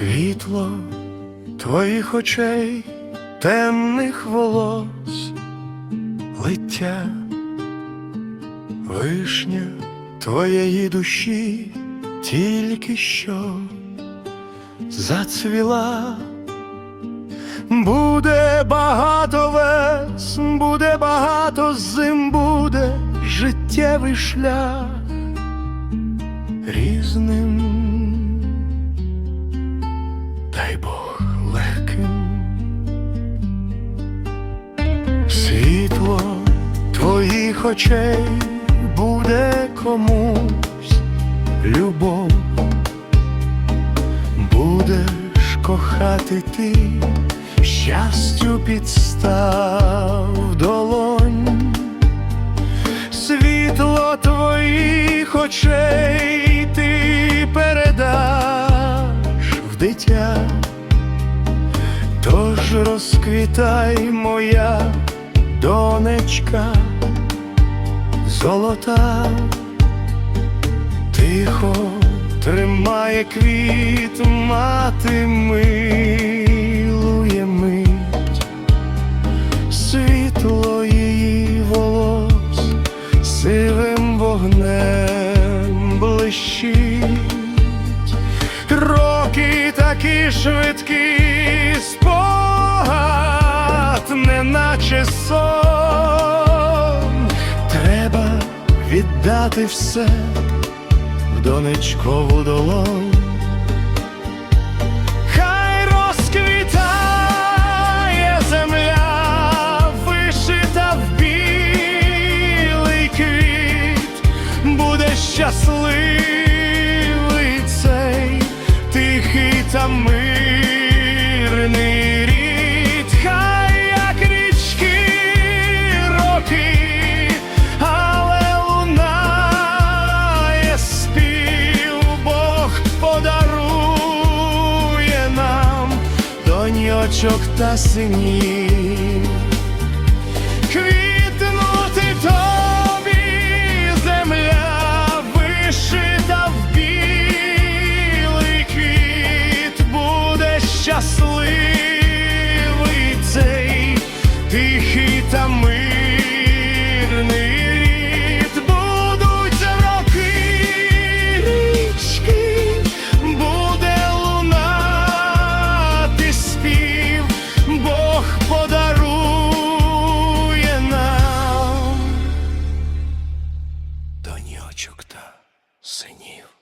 Світло твоїх очей, темних волос, лиття, вишня твоєї душі тільки що зацвіла. Буде багато весн, буде багато зим, буде життєвий шлях різним, твоїх очей буде комусь любов, будеш кохати ти щастю підстав долонь, світло твоїх очей ти передаш в дитя, тож розквітай моя донечка золота, тихо тримає квіт, мати милує мить, світло її волос сивим вогнем блищить, роки такі швидкі, спогад, неначе сон, віддати все в донечкову долонь. Хай розквітає земля, вишита в білий квіт, буде щасливий цей тихий та мирний доньочок та синів. Доньочок та синів.